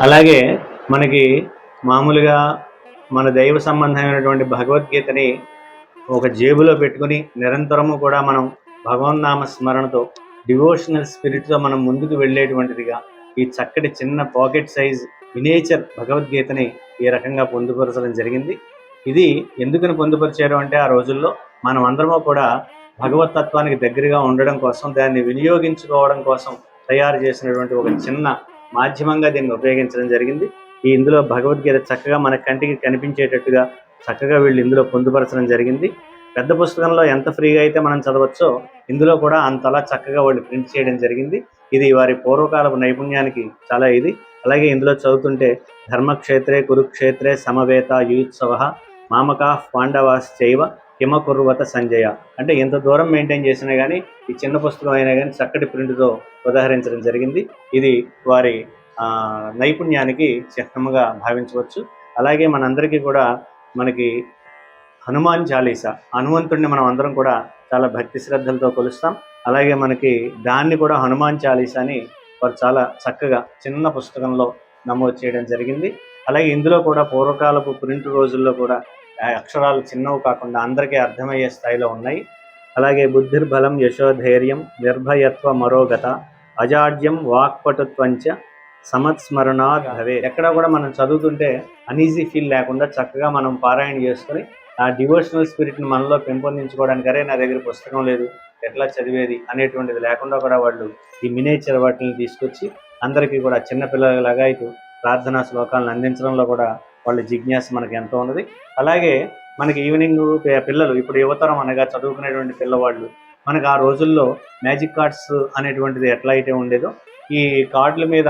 అలాగే మనకి మామూలుగా మన దైవ సంబంధమైనటువంటి భగవద్గీతని ఒక జేబులో పెట్టుకుని నిరంతరము కూడా మనం భగవన్నామ స్మరణతో డివోషనల్ స్పిరిట్తో మనం ముందుకు వెళ్ళేటువంటిదిగా ఈ చక్కటి చిన్న పాకెట్ సైజ్ మినేచర్ భగవద్గీతని ఈ రకంగా పొందుపరచడం జరిగింది. ఇది ఎందుకని పొందుపరిచారు అంటే ఆ రోజుల్లో మనం అందరము కూడా భగవత్ తత్వానికి దగ్గరగా ఉండడం కోసం దాన్ని వినియోగించుకోవడం కోసం తయారు చేసినటువంటి ఒక చిన్న మాధ్యమంగా దీన్ని ఉపయోగించడం జరిగింది. ఈ ఇందులో భగవద్గీత చక్కగా మన కంటికి కనిపించేటట్టుగా చక్కగా వీళ్ళు ఇందులో పొందుపరచడం జరిగింది. పెద్ద పుస్తకంలో ఎంత ఫ్రీగా అయితే మనం చదవచ్చో ఇందులో కూడా అంతలా చక్కగా వాళ్ళు ప్రింట్ చేయడం జరిగింది. ఇది వారి పూర్వకాలపు నైపుణ్యానికి చాలా ఇది. అలాగే ఇందులో చదువుతుంటే ధర్మక్షేత్రే కురుక్షేత్రే సమవేత యుత్సవ మామకా పాండవాశ్చైవ హిమకుర్వత సంజయ. అంటే ఎంత దూరం మెయింటైన్ చేసినా కానీ ఈ చిన్న పుస్తకం అయినా కానీ చక్కటి ప్రింట్తో ఉదాహరించడం జరిగింది. ఇది వారి నైపుణ్యానికి చిహ్నముగా భావించవచ్చు. అలాగే మనందరికీ కూడా మనకి హనుమాన్ చాలీసా హనుమంతుడిని మనం అందరం కూడా చాలా భక్తి శ్రద్ధలతో కొలుస్తాం. అలాగే మనకి దాన్ని కూడా హనుమాన్ చాలీసాని వారు చాలా చక్కగా చిన్న పుస్తకంలో నమోదు చేయడం జరిగింది. అలాగే ఇందులో కూడా పూర్వకాలపు ప్రింట్ రోజుల్లో కూడా అక్షరాలు చిన్నవి కాకుండా అందరికీ అర్థమయ్యే స్థాయిలో ఉన్నాయి. అలాగే బుద్ధిర్బలం యశోధైర్యం నిర్భయత్వ మరోగత అజాడ్యం వాక్పటుత్వంచ సమత్స్మరణా భవే. ఎక్కడ కూడా మనం చదువుతుంటే అనీజీ ఫీల్ లేకుండా చక్కగా మనం పారాయణ చేసుకొని ఆ డివోషనల్ స్పిరిట్ని మనలో పెంపొందించుకోవడానికి అరే నా దగ్గర పుస్తకం లేదు ఎట్లా చదివేది అనేటువంటిది లేకుండా కూడా వాళ్ళు ఈ మినేచర్ వాటిని తీసుకొచ్చి అందరికీ కూడా చిన్నపిల్లలాగా ఇటు ప్రార్థనా శ్లోకాలను అందించడంలో కూడా వాళ్ళ జిజ్ఞాస మనకి ఎంతో ఉన్నది. అలాగే మనకి ఈవినింగ్ పిల్లలు ఇప్పుడు యువతరం అనగా చదువుకునేటువంటి పిల్లవాళ్ళు మనకు ఆ రోజుల్లో మ్యాజిక్ కార్డ్స్ అనేటువంటిది ఎట్లా అయితే ఉండేదో ఈ కార్డుల మీద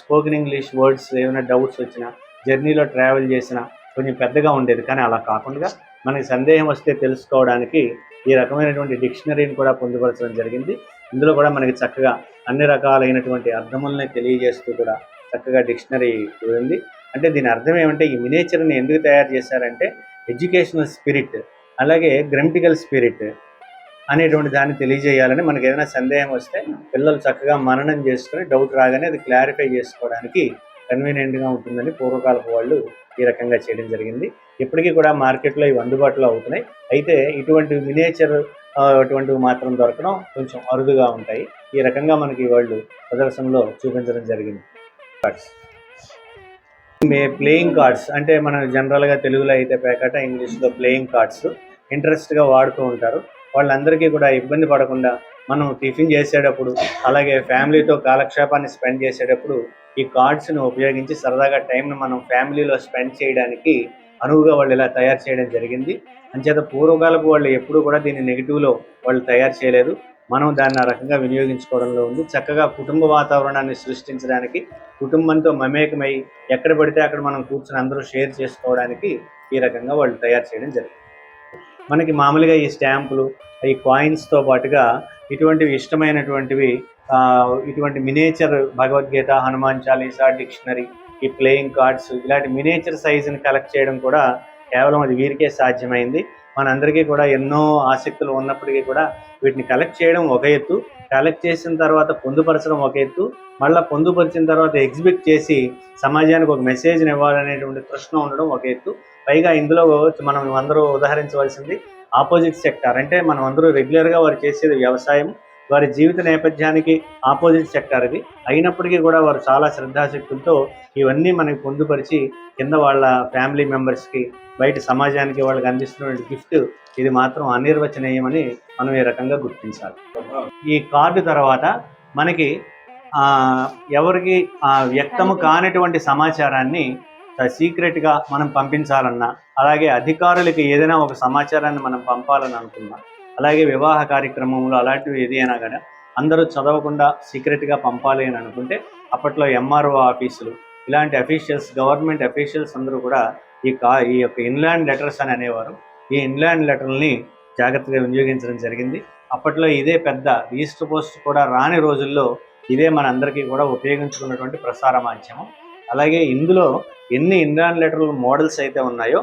స్పోకెన్ ఇంగ్లీష్ వర్డ్స్ ఏమైనా డౌట్స్ వచ్చినా జర్నీలో ట్రావెల్ చేసినా కొంచెం పెద్దగా ఉండేది. కానీ అలా కాకుండా మనకి సందేహం వస్తే తెలుసుకోవడానికి ఈ రకమైనటువంటి డిక్షనరీని కూడా పొందుపరచడం జరిగింది. ఇందులో కూడా మనకి చక్కగా అన్ని రకాలైనటువంటి అర్థములని తెలియజేస్తూ కూడా చక్కగా డిక్షనరీ ఉంది. అంటే దీని అర్థం ఏమంటే ఈ మినేచర్ని ఎందుకు తయారు చేశారంటే ఎడ్యుకేషనల్ స్పిరిట్ అలాగే గ్రామటికల్ స్పిరిట్ అనేటువంటి దాన్ని తెలియజేయాలని మనకి ఏదైనా సందేహం వస్తే పిల్లలు చక్కగా మననం చేసుకుని డౌట్ రాగానే అది క్లారిఫై చేసుకోవడానికి కన్వీనియంట్గా ఉంటుందని పూర్వకాలపు వాళ్ళు ఈ రకంగా చేయడం జరిగింది. ఇప్పటికీ కూడా మార్కెట్లో ఇవి అందుబాటులో అవుతున్నాయి. అయితే ఇటువంటి మినేచర్ అటువంటివి మాత్రం దొరకడం కొంచెం అరుదుగా ఉంటాయి. ఈ రకంగా మనకి వాళ్ళు ప్రదర్శనలో చూపించడం జరిగింది. కార్డ్స్ మే ప్లేయింగ్ కార్డ్స్ అంటే మన జనరల్గా తెలుగులో అయితే పేకట ఇంగ్లీష్లో ప్లేయింగ్ కార్డ్స్ ఇంట్రెస్ట్గా వాడుతూ ఉంటారు. వాళ్ళందరికీ కూడా ఇబ్బంది పడకుండా మనం టిఫిన్ చేసేటప్పుడు అలాగే ఫ్యామిలీతో కాలక్షేపాన్ని స్పెండ్ చేసేటప్పుడు ఈ కార్డ్స్ని ఉపయోగించి సరదాగా టైంను మనం ఫ్యామిలీలో స్పెండ్ చేయడానికి అనువుగా వాళ్ళు ఇలా తయారు చేయడం జరిగింది. అంచేత పూర్వకాలపు వాళ్ళు ఎప్పుడూ కూడా దీన్ని నెగిటివ్లో వాళ్ళు తయారు చేయలేదు. మనం దాన్ని ఆ రకంగా వినియోగించుకోవడంలో ఉంది. చక్కగా కుటుంబ వాతావరణాన్ని సృష్టించడానికి కుటుంబంతో మమేకమై ఎక్కడ పడితే అక్కడ మనం కూర్చొని అందరూ షేర్ చేసుకోవడానికి ఈ రకంగా వాళ్ళు తయారు చేయడం జరిగింది. మనకి మామూలుగా ఈ స్టాంపులు ఈ కాయిన్స్తో పాటుగా ఇటువంటివి ఇష్టమైనటువంటివి ఇటువంటి మినేచర్ భగవద్గీత హనుమాన్ చాలీసా డిక్షనరీ ఈ ప్లేయింగ్ కార్డ్స్ ఇలాంటి మినేచర్ సైజుని కలెక్ట్ చేయడం కూడా కేవలం అది వీరికే సాధ్యమైంది. మనందరికీ కూడా ఎన్నో ఆసక్తులు ఉన్నప్పటికీ కూడా వీటిని కలెక్ట్ చేయడం ఒక ఎత్తు కలెక్ట్ చేసిన తర్వాత పొందుపరచడం ఒక ఎత్తు మళ్ళీ పొందుపరిచిన తర్వాత ఎగ్జిబిట్ చేసి సమాజానికి ఒక మెసేజ్ని ఇవ్వాలనేటువంటి ప్రశ్న ఉండడం ఒక ఎత్తు. పైగా ఇందులో మనం అందరూ ఉదాహరించవలసింది ఆపోజిట్ సెక్టార్ అంటే మనం అందరూ రెగ్యులర్గా వారు చేసేది వ్యవసాయం వారి జీవిత నేపథ్యానికి ఆపోజిట్ సెక్టార్ ఇది. అయినప్పటికీ కూడా వారు చాలా శ్రద్ధాశక్తులతో ఇవన్నీ మనకి పొందుపరిచి కింద వాళ్ళ ఫ్యామిలీ మెంబర్స్కి బయట సమాజానికి వాళ్ళకి అందిస్తున్నటువంటి గిఫ్ట్ ఇది మాత్రం అనిర్వచనీయమని మనం ఈ రకంగా గుర్తించాలి. ఈ కార్డు తర్వాత మనకి ఎవరికి ఆ, వ్యక్తము కానటువంటి సమాచారాన్ని సీక్రెట్గా మనం పంపించాలన్నా అలాగే అధికారులకి ఏదైనా ఒక సమాచారాన్ని మనం పంపాలని అనుకున్నా అలాగే వివాహ కార్యక్రమంలో అలాంటివి ఏదైనా కానీ అందరూ చదవకుండా సీక్రెట్గా పంపాలి అని అనుకుంటే అప్పట్లో ఎంఆర్ఓ ఆఫీసులు ఇలాంటి అఫీషియల్స్ గవర్నమెంట్ అఫీషియల్స్ అందరూ కూడా ఈ కా ఈ యొక్క ఇన్లాండ్ లెటర్స్ అని అనేవారు. ఈ ఇన్లాండ్ లెటర్ని జాగ్రత్తగా వినియోగించడం జరిగింది. అప్పట్లో ఇదే పెద్ద ఈస్ట్ పోస్ట్ కూడా రాని రోజుల్లో ఇదే మన అందరికీ కూడా ఉపయోగించుకున్నటువంటి ప్రసార మాధ్యమం. అలాగే ఇందులో ఎన్ని ఇన్లాండ్ లెటర్ల మోడల్స్ అయితే ఉన్నాయో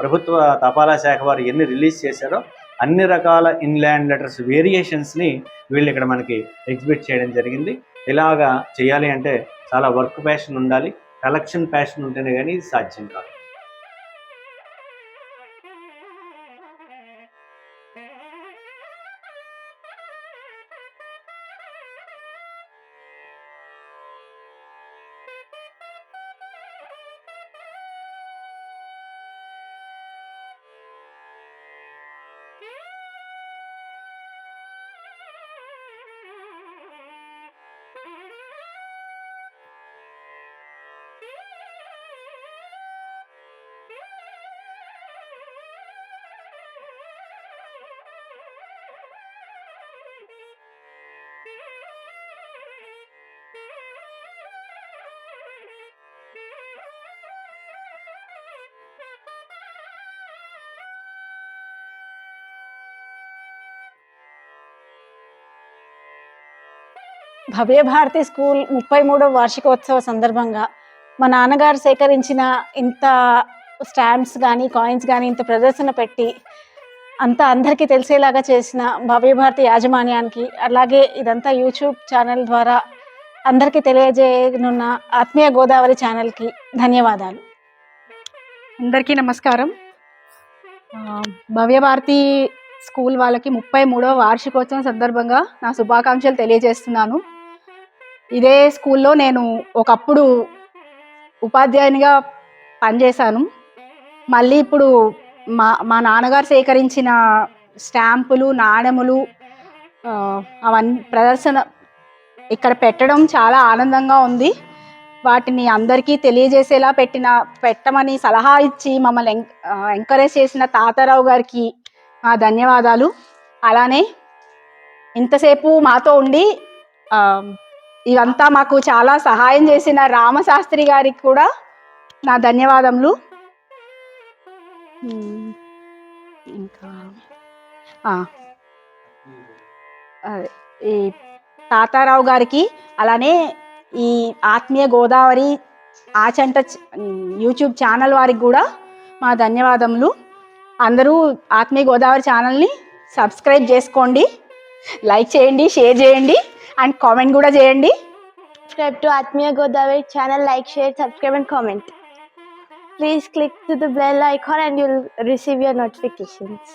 ప్రభుత్వ తపాలా శాఖ వారు ఎన్ని రిలీజ్ చేశారో అన్ని రకాల ఇన్లాండ్ లెటర్స్ వేరియేషన్స్ని వీళ్ళు ఇక్కడ మనకి ఎగ్జిబిట్ చేయడం జరిగింది. ఇలాగా చేయాలి అంటే చాలా వర్క్ ప్యాషన్ ఉండాలి. కలెక్షన్ ప్యాషన్ ఉంటేనే కానీ ఇది సాధ్యం కాదు. భవ్యభారతి స్కూల్ ముప్పై మూడవ వార్షికోత్సవ సందర్భంగా మా నాన్నగారు సేకరించిన ఇంత స్టాంప్స్ కానీ కాయిన్స్ కానీ ఇంత ప్రదర్శన పెట్టి అంతా అందరికీ తెలిసేలాగా చేసిన భవ్యభారతి యాజమాన్యానికి అలాగే ఇదంతా యూట్యూబ్ ఛానల్ ద్వారా అందరికీ తెలియజేయనున్న ఆత్మీయ గోదావరి ఛానల్కి ధన్యవాదాలు. అందరికీ నమస్కారం. భవ్య భవ్యభారతి స్కూల్ వాళ్ళకి ముప్పై మూడవ వార్షికోత్సవం సందర్భంగా నా శుభాకాంక్షలు తెలియజేస్తున్నాను. ఇదే స్కూల్లో నేను ఒకప్పుడు ఉపాధ్యాయునిగా పనిచేశాను. మళ్ళీ ఇప్పుడు మా మా నాన్నగారు సేకరించిన స్టాంపులు నాణెములు అవన్నీ ప్రదర్శన ఇక్కడ పెట్టడం చాలా ఆనందంగా ఉంది. వాటిని అందరికీ తెలియజేసేలా పెట్టిన పెట్టమని సలహా ఇచ్చి మమ్మల్ని ఎంక్- ఎంకరేజ్ చేసిన తాతారావు గారికి మా ధన్యవాదాలు. అలానే ఇంతసేపు మాతో ఉండి ఇవంతా మాకు చాలా సహాయం చేసిన రామశాస్త్రి గారికి కూడా నా ధన్యవాదములు. ఇంకా అదే, ఈ తాతారావు గారికి అలానే ఈ ఆత్మీయ గోదావరి ఆచంట యూట్యూబ్ ఛానల్ వారికి కూడా మా ధన్యవాదములు. అందరూ ఆత్మీయ గోదావరి ఛానల్ని సబ్స్క్రైబ్ చేసుకోండి లైక్ చేయండి షేర్ చేయండి. అండ్ కామెంట్ కూడా చేయండి. Subscribe to Atmiya Godavari channel like share subscribe and comment please click to the bell icon and you'll receive your notifications